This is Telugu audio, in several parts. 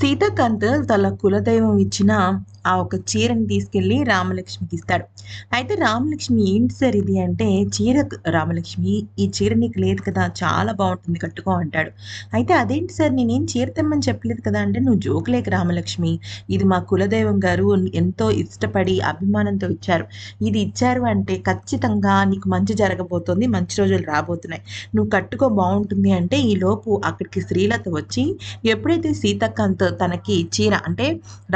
సీతాకాంత్ తన కులదైవం ఇచ్చిన ఆ ఒక చీరని తీసుకెళ్ళి రామలక్ష్మికి ఇస్తాడు. అయితే రామలక్ష్మి ఏంటి సార్ ఇది అంటే చీర రామలక్ష్మి ఈ చీర నీకు లేదు కదా చాలా బాగుంటుంది కట్టుకో అంటాడు. అయితే అదేంటి సార్ నేనేం చీర తెమ్మని చెప్పలేదు కదా అంటే నువ్వు జోకులేక రామలక్ష్మి. ఇది మా కులదైవం గారు ఎంతో ఇష్టపడి అభిమానంతో ఇచ్చారు. ఇది ఇచ్చారు అంటే ఖచ్చితంగా నీకు మంచి జరగబోతోంది మంచి రోజులు రాబోతున్నాయి. నువ్వు కట్టుకో బాగుంటుంది అంటే ఈ లోపు అక్కడికి శ్రీలత వచ్చి ఎప్పుడైతే సీతకాంత్ తనకి చీర అంటే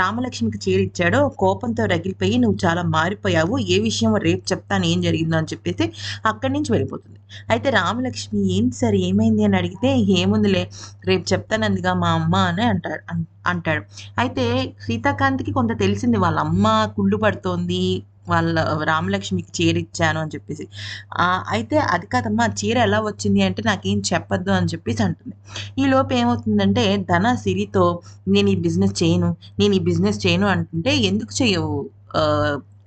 రామలక్ష్మికి చీర ఇచ్చారు వచ్చాడో కోపంతో రగిలిపోయి నువ్వు చాలా మారిపోయావు ఏ విషయం రేపు చెప్తాను ఏం జరిగిందో అని చెప్పేసి అక్కడి నుంచి వెళ్ళిపోతుంది. అయితే రామలక్ష్మి ఏంటి సార్ ఏమైంది? అని అడిగితే ఏముందిలే రేపు చెప్తానందిగా మా అమ్మ అని అంటాడు అంటాడు. అయితే సీతాకాంత్కి కొంత తెలిసింది వాళ్ళ అమ్మ కుళ్ళు పడుతోంది వాళ్ళ రామలక్ష్మికి చీర ఇచ్చాను అని చెప్పేసి. అయితే అది కాదమ్మా చీర ఎలా వచ్చింది అంటే నాకేం చెప్పొద్దు అని చెప్పేసి అంటుంది. ఈ లోపు ఏమవుతుందంటే ధన సిరితో నేను ఈ బిజినెస్ చేయను నేను ఈ బిజినెస్ చేయను అంటుంటే ఎందుకు చేయవు?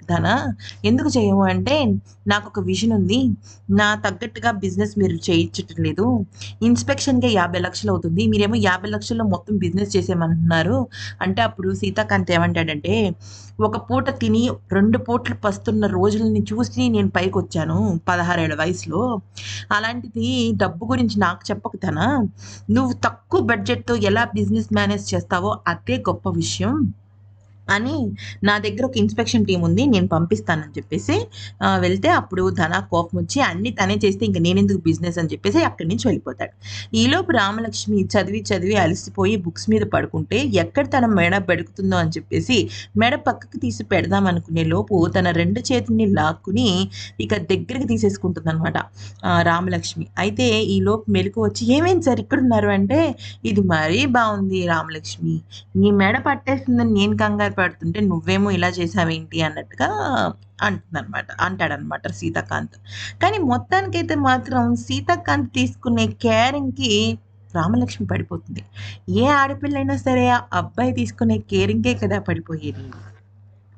ధన ఎందుకు చేయము? అంటే నాకు ఒక విజన్ ఉంది. నా తగ్గట్టుగా బిజినెస్ మీరు చేయించటం లేదు. ఇన్స్పెక్షన్గా యాభై లక్షలు అవుతుంది. మీరేమో యాభై లక్షల్లో మొత్తం బిజినెస్ చేసేయమంటున్నారు. అంటే అప్పుడు సీతాకాంత్ ఏమంటాడంటే ఒక పూట తిని రెండు పూటలు పస్తున్న రోజులని చూసి నేను పైకి వచ్చాను పదహారేళ్ళ వయసులో. అలాంటిది డబ్బు గురించి నాకు చెప్పకుతానా? నువ్వు తక్కువ బడ్జెట్తో ఎలా బిజినెస్ మేనేజ్ చేస్తావో అదే గొప్ప విషయం. అని నా దగ్గర ఒక ఇన్స్పెక్షన్ టీం ఉంది నేను పంపిస్తానని చెప్పేసి వెళ్తే అప్పుడు ధన కోపం వచ్చి అన్ని తనే చేస్తే ఇంక నేనెందుకు బిజినెస్ అని చెప్పేసి అక్కడి నుంచి వెళ్ళిపోతాడు. ఈలోపు రామలక్ష్మి చదివి చదివి అలసిపోయి బుక్స్ మీద పడుకుంటే ఎక్కడ తన మెడ బెడుకుతుందో అని చెప్పేసి మెడ పక్కకి తీసి పెడదాం అనుకునే లోపు తన రెండు చేతుల్ని లాక్కుని ఇక దగ్గరికి తీసేసుకుంటుంది అనమాట రామలక్ష్మి. అయితే ఈ లోపు మెలకు వచ్చి ఏమైంది సార్? ఇక్కడ ఉన్నారు అంటే ఇది మరీ బాగుంది రామలక్ష్మి నీ మెడ పట్టేస్తుందని నేను కంగారు పడుతుంటే నువ్వేమో ఇలా చేసావేంటి? అన్నట్టుగా అంటుందన్నమాట అంటాడనమాట సీతాకాంత్. కానీ మొత్తానికైతే మాత్రం సీతాకాంత్ తీసుకునే కేరింగ్కి రామలక్ష్మి పడిపోతుంది. ఏ ఆడపిల్లైనా సరే అబ్బాయి తీసుకునే కేరింగే కదా పడిపోయేది.